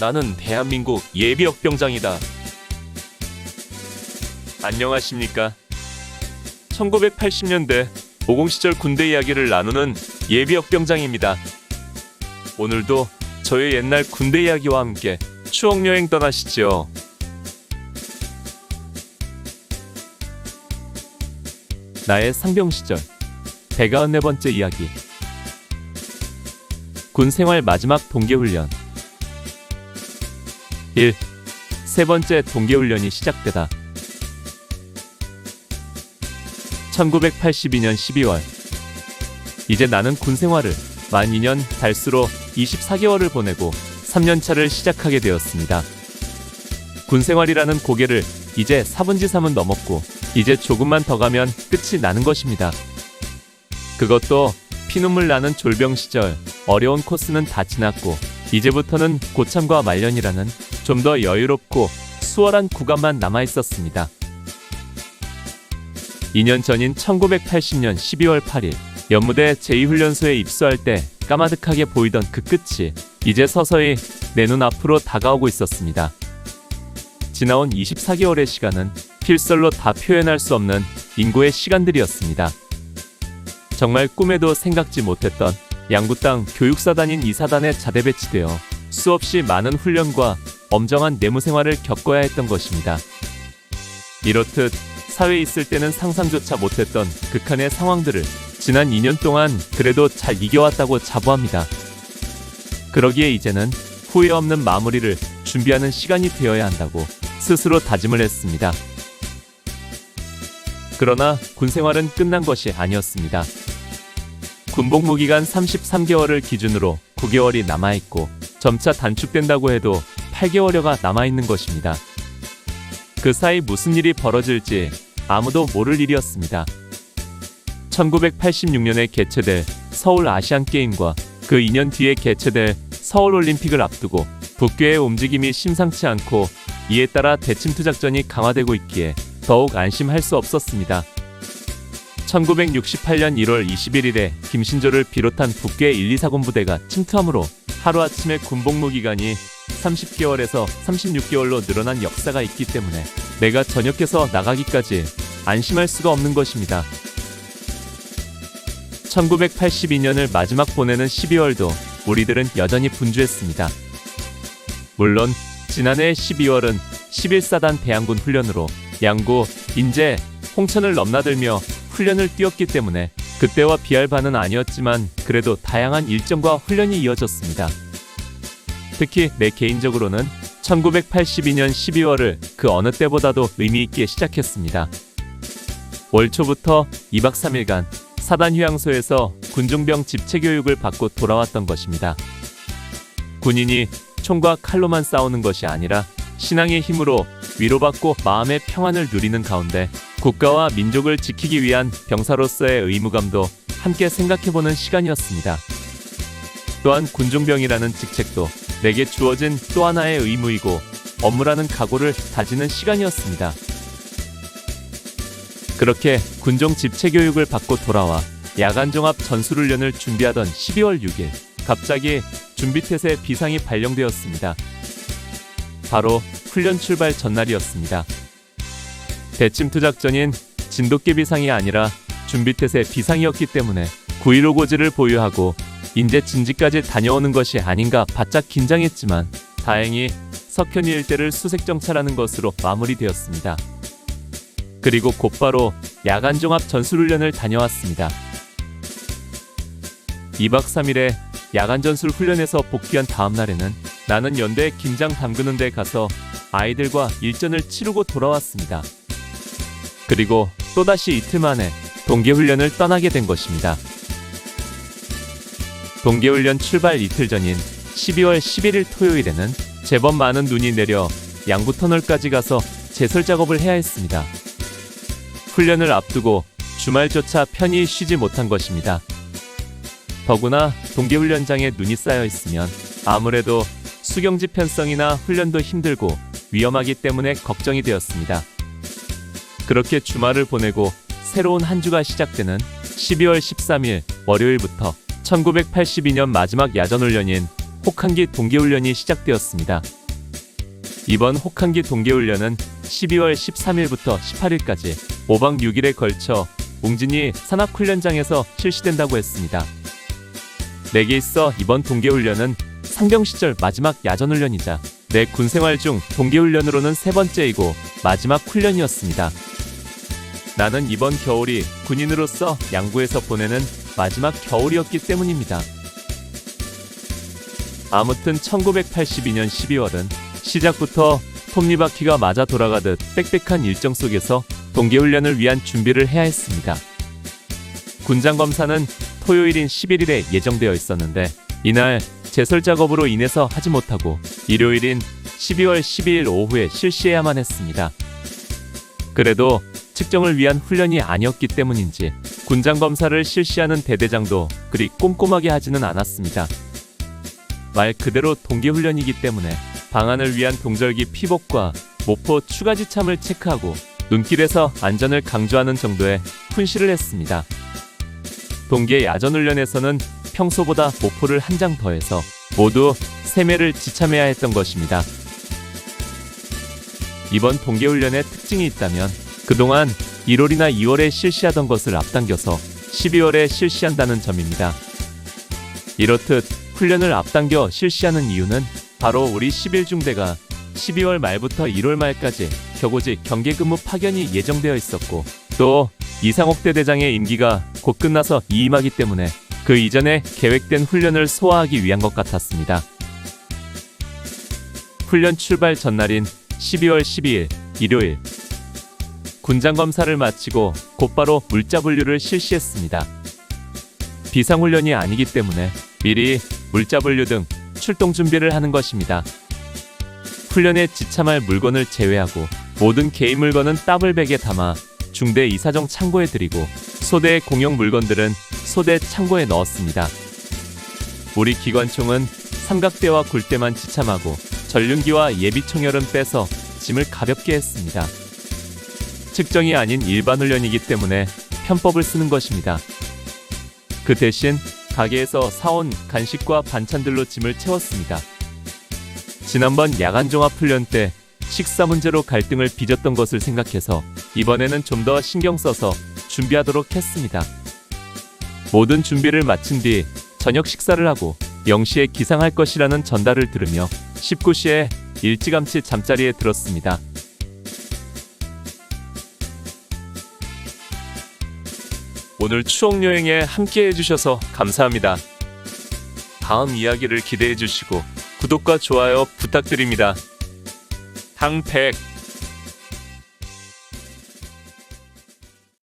나는 대한민국 예비역 병장이다. 안녕하십니까? 1980년대 50 시절 군대 이야기를 나누는 예비역 병장입니다. 오늘도 저의 옛날 군대 이야기와 함께 추억 여행 떠나시죠. 나의 상병 시절 194번째 이야기 군 생활 마지막 동계 훈련 1. 세 번째 동계훈련이 시작되다 1982년 12월 이제 나는 군 생활을 만 2년 달수로 24개월을 보내고 3년차를 시작하게 되었습니다. 군 생활이라는 고개를 이제 4분지 3은 넘었고 이제 조금만 더 가면 끝이 나는 것입니다. 그것도 피눈물 나는 졸병 시절 어려운 코스는 다 지났고 이제부터는 고참과 말년이라는 좀 더 여유롭고 수월한 구간만 남아 있었습니다. 2년 전인 1980년 12월 8일 연무대 제2훈련소에 입소할 때 까마득하게 보이던 그 끝이 이제 서서히 내 눈 앞으로 다가오고 있었습니다. 지나온 24개월의 시간은 필설로 다 표현할 수 없는 인고의 시간들이었습니다. 정말 꿈에도 생각지 못했던 양구 땅 교육사단인 이사단에 자대 배치되어 수없이 많은 훈련과 엄정한 내무 생활을 겪어야 했던 것입니다. 이렇듯 사회에 있을 때는 상상조차 못했던 극한의 상황들을 지난 2년 동안 그래도 잘 이겨왔다고 자부합니다. 그러기에 이제는 후회 없는 마무리를 준비하는 시간이 되어야 한다고 스스로 다짐을 했습니다. 그러나 군 생활은 끝난 것이 아니었습니다. 군복무 기간 33개월을 기준으로 9개월이 남아있고 점차 단축된다고 해도 8개월여가 남아있는 것입니다. 그 사이 무슨 일이 벌어질지 아무도 모를 일이었습니다. 1986년에 개최될 서울 아시안 게임과 그 2년 뒤에 개최될 서울 올림픽을 앞두고 북괴의 움직임이 심상치 않고 이에 따라 대침투 작전이 강화되고 있기에 더욱 안심할 수 없었습니다. 1968년 1월 21일에 김신조를 비롯한 북괴 1, 2, 4군 부대가 침투함으로 하루아침에 군복무 기간이 30개월에서 36개월로 늘어난 역사가 있기 때문에 내가 전역해서 나가기까지 안심할 수가 없는 것입니다. 1982년을 마지막 보내는 12월도 우리들은 여전히 분주했습니다. 물론 지난해 12월은 11사단 대항군 훈련으로 양구, 인제, 홍천을 넘나들며 훈련을 뛰었기 때문에 그때와 비할 바는 아니었지만 그래도 다양한 일정과 훈련이 이어졌습니다. 특히 내 개인적으로는 1982년 12월을 그 어느 때보다도 의미 있게 시작했습니다. 월 초부터 2박 3일간 사단 휴양소에서 군중병 집체 교육을 받고 돌아왔던 것입니다. 군인이 총과 칼로만 싸우는 것이 아니라 신앙의 힘으로 위로받고 마음의 평안을 누리는 가운데 국가와 민족을 지키기 위한 병사로서의 의무감도 함께 생각해보는 시간이었습니다. 또한 군중병이라는 직책도 내게 주어진 또 하나의 의무이고 업무라는 각오를 다지는 시간이었습니다. 그렇게 군종 집체 교육을 받고 돌아와 야간 종합 전술훈련을 준비하던 12월 6일 갑자기 준비태세 비상이 발령되었습니다. 바로 훈련 출발 전날이었습니다. 대침투 작전인 진돗개 비상이 아니라 준비태세 비상이었기 때문에 9.15 고지를 보유하고 인제 진지까지 다녀오는 것이 아닌가 바짝 긴장했지만 다행히 석현이 일대를 수색 정찰하는 것으로 마무리되었습니다. 그리고 곧바로 야간 종합 전술훈련을 다녀왔습니다. 2박 3일의 야간 전술 훈련에서 복귀한 다음 날에는 나는 연대 김장 담그는 데 가서 아이들과 일전을 치르고 돌아왔습니다. 그리고 또다시 이틀 만에 동계 훈련을 떠나게 된 것입니다. 동계훈련 출발 이틀 전인 12월 11일 토요일에는 제법 많은 눈이 내려 양구터널까지 가서 제설 작업을 해야 했습니다. 훈련을 앞두고 주말조차 편히 쉬지 못한 것입니다. 더구나 동계훈련장에 눈이 쌓여 있으면 아무래도 수경 지 편성이나 훈련도 힘들고 위험하기 때문에 걱정이 되었습니다. 그렇게 주말을 보내고 새로운 한 주가 시작되는 12월 13일 월요일부터 1982년 마지막 야전훈련인 혹한기 동계훈련이 시작되었습니다. 이번 혹한기 동계훈련은 12월 13일부터 18일까지 5박 6일에 걸쳐 웅진이 산악훈련장에서 실시된다고 했습니다. 내게 있어 이번 동계훈련은 상병 시절 마지막 야전훈련이자 내 군생활 중 동계훈련으로는 세 번째이고 마지막 훈련이었습니다. 나는 이번 겨울이 군인으로서 양구에서 보내는 마지막 겨울이었기 때문입니다. 아무튼 1982년 12월은 시작부터 톱니바퀴가 맞아 돌아가듯 빽빽한 일정 속에서 동계훈련을 위한 준비를 해야 했습니다. 군장 검사는 토요일인 11일에 예정되어 있었는데 이날 제설 작업으로 인해서 하지 못하고 일요일인 12월 12일 오후에 실시해야만 했습니다. 그래도 측정을 위한 훈련이 아니었기 때문인지 군장 검사를 실시하는 대대장도 그리 꼼꼼하게 하지는 않았습니다. 말 그대로 동계훈련이기 때문에 방안을 위한 동절기 피복과 모포 추가 지참을 체크하고 눈길에서 안전을 강조하는 정도의 훈시를 했습니다. 동계 야전훈련에서는 평소보다 모포를 한 장 더해서 모두 3매를 지참해야 했던 것입니다. 이번 동계훈련의 특징이 있다면 그동안 1월이나 2월에 실시하던 것을 앞당겨서 12월에 실시한다는 점입니다. 이렇듯 훈련을 앞당겨 실시하는 이유는 바로 우리 11중대가 12월 말부터 1월 말까지 격오직 경계근무 파견이 예정되어 있었고 또 이상옥 대대장의 임기가 곧 끝나서 이임하기 때문에 그 이전에 계획된 훈련을 소화하기 위한 것 같았습니다. 훈련 출발 전날인 12월 12일 일요일 군장 검사를 마치고 곧바로 물자 분류를 실시했습니다. 비상훈련이 아니기 때문에 미리 물자 분류 등 출동 준비를 하는 것입니다. 훈련에 지참할 물건을 제외하고 모든 개인 물건은 더블백에 담아 중대 이사정 창고에 드리고 소대의 공용 물건들은 소대 창고에 넣었습니다. 우리 기관총은 삼각대와 굴대만 지참하고 전륜기와 예비 총열은 빼서 짐을 가볍게 했습니다. 측정이 아닌 일반 훈련이기 때문에 편법을 쓰는 것입니다. 그 대신 가게에서 사온 간식과 반찬들로 짐을 채웠습니다. 지난번 야간 종합 훈련 때 식사 문제로 갈등을 빚었던 것을 생각해서 이번에는 좀 더 신경 써서 준비하도록 했습니다. 모든 준비를 마친 뒤 저녁 식사를 하고 0시에 기상할 것이라는 전달을 들으며 19시에 일찌감치 잠자리에 들었습니다. 오늘 추억 여행에 함께 해주셔서 감사합니다. 다음 이야기를 기대해 주시고 구독과 좋아요 부탁드립니다. 항백